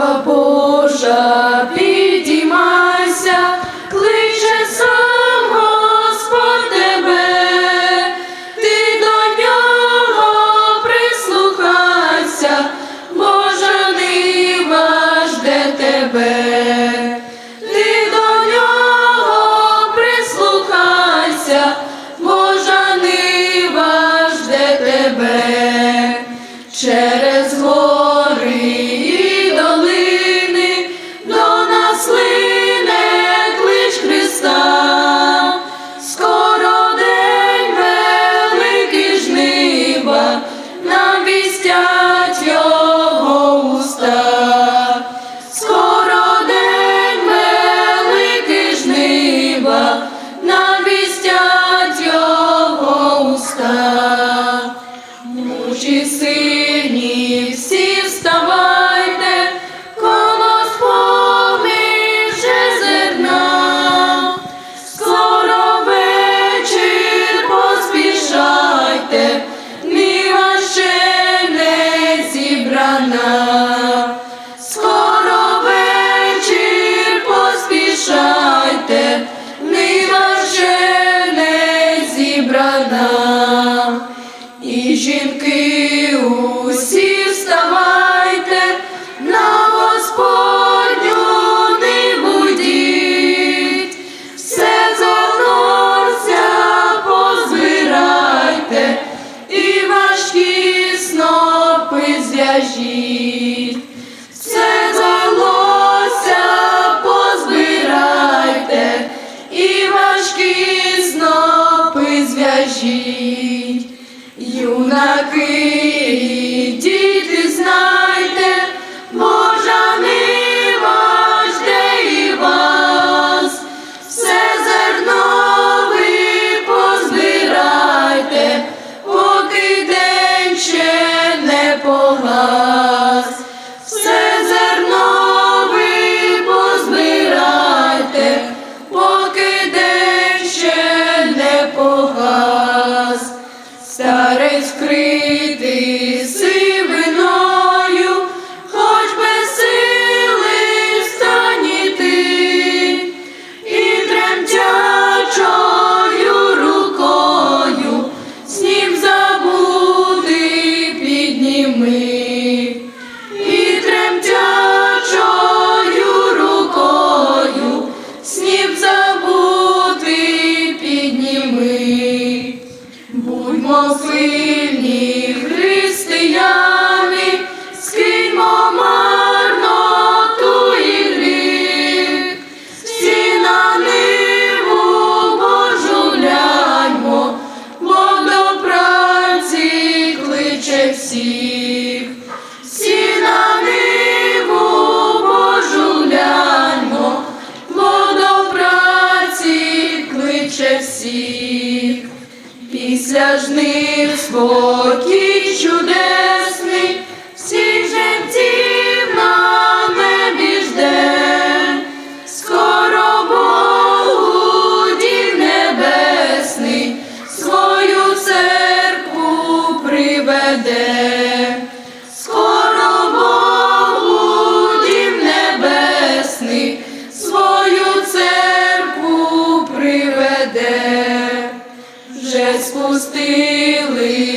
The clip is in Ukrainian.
Церква Божа, підіймайся, кличе сам Господь тебе, ти до нього прислухайся, Божа нива жде тебе, ти до нього прислухайся, Божа нива жде тебе. Жнива, нам вістять жінки усі вставайте, на Господню не будіть, все золося позбирайте, і важкі снопи зв'яжіть, Будьмо сильні християни, скиньмо марноту і гріх, всі на ниву Божу гляньмо, Бог до праці кличе всіх, всі на ниву Божу гляньмо, Бог до праці кличе всіх. Після жнив спокій чудес. вже спустились.